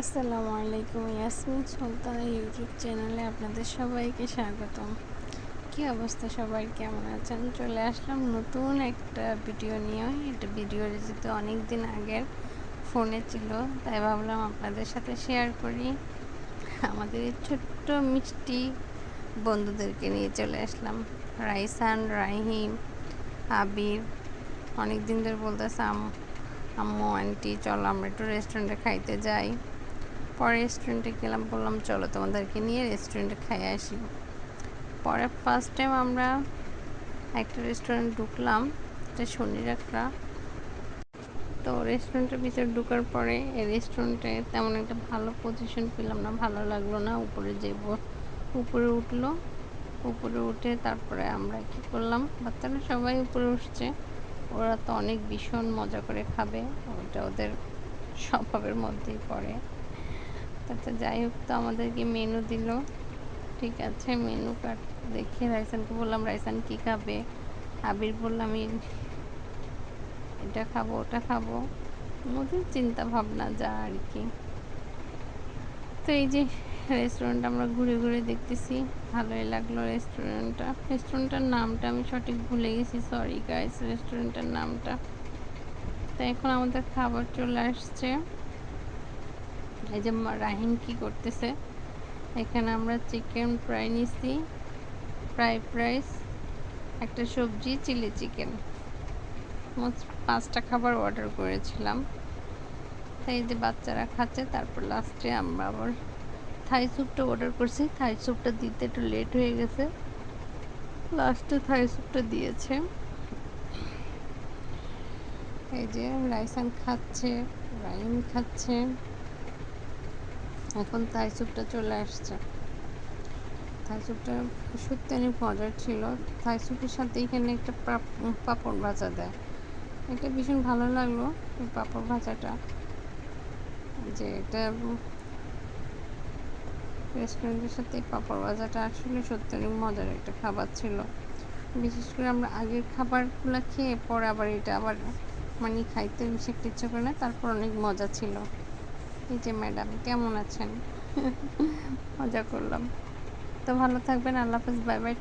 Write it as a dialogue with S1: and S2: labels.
S1: আসসালামু আলাইকুম, ইয়াসমিন সুলতান ইউটিউব চ্যানেলে আপনাদের সবাইকে স্বাগতম। কী অবস্থা সবাই? কেমন আছেন? চলে আসলাম নতুন একটা ভিডিও নিয়ে। এটা ভিডিও যেহেতু অনেক দিন আগের, ফোনে ছিল, তাই ভাবলাম আপনাদের সাথে শেয়ার করি। আমাদের ছোট্ট মিষ্টি বন্ধুদেরকে নিয়ে চলে আসলাম। রাইসান, রাহিম, আবির অনেক দিন ধরে বলতেছে আম্মু, আন্টি, চলো আমরা একটু রেস্টুরেন্টে খাইতে যাই। পরে রেস্টুরেন্টে গেলাম, বললাম, চলো তোমাদেরকে নিয়ে রেস্টুরেন্টে খাই আসি। পরে ফার্স্ট টাইম আমরা একটা রেস্টুরেন্ট ঢুকলাম, এটা শনি রাখরা তো রেস্টুরেন্টের ভিতরে ঢুকার পরে এই রেস্টুরেন্টে তেমন একটা ভালো পজিশন পেলাম না, ভালো লাগল না, উপরে যে উপরে উঠল, উপরে উঠে তারপরে আমরা কি করলাম, বাচ্চারা সবাই উপরে উঠছে। ওরা তো অনেক ভীষণ মজা করে খাবে, ওটা ওদের স্বভাবের মধ্যেই পড়ে। আচ্ছা যাই হোক তো আমাদেরকে মেনু দিল। ঠিক আছে মেনু কার্ড দেখে রাইসানকে বললাম, রাইসান কী খাবে? আবির বললাম এটা খাব, ওটা খাব। ওদের চিন্তা ভাবনা যা আর কি। তো এই যে রেস্টুরেন্ট আমরা ঘুরে ঘুরে দেখতেছি, ভালোই লাগল রেস্টুরেন্টটা রেস্টুরেন্টটার নামটা আমি সঠিক ভুলে গেছি সরি গাইস রেস্টুরেন্টের নামটা। তো এখন আমাদের খাবার চলে আসছে। এই যে রাহিম কি করতেছে? এখানে আমরা চিকেন ফ্রাই নিছি। ফ্রাই রাইস একটা সবজি চিলি চিকেন পাঁচটা খাবার অর্ডার করেছিলাম। তাই যে বাচ্চারা খাচ্ছে, তারপর লাস্টে আমরা আবার থাই স্যুপটা অর্ডার করছি। থাই স্যুপটা দিতে একটু লেট হয়ে গেছে। লাস্টে থাই স্যুপটা দিয়েছে। এই যে রাইসান খাচ্ছে রাইম খাচ্ছে। এখন থাই স্যুপটা চলে আসছে। থাই স্যুপটা সত্যি অনেক মজার ছিল। থাই স্যুপের সাথে এখানে একটা পাঁপড় ভাজা দেয়। এটা ভীষণ ভালো লাগল পাঁপড় ভাজাটা। যে এটা রেস্টুরেন্টের সাথে পাঁপড় ভাজাটা আসলে সত্যি অনেক মজার একটা খাবার ছিল। বিশেষ করে আমরা আগের খাবারগুলো খেয়ে পরে আবার এটা আবার মানে খাইতে বেশি একটা ইচ্ছে করে না, তারপর অনেক মজা ছিল। এই যে ম্যাডাম কেমন আছেন? মজা করলাম। তো ভালো থাকবেন আল্লাহ হাফেজ বাই বাই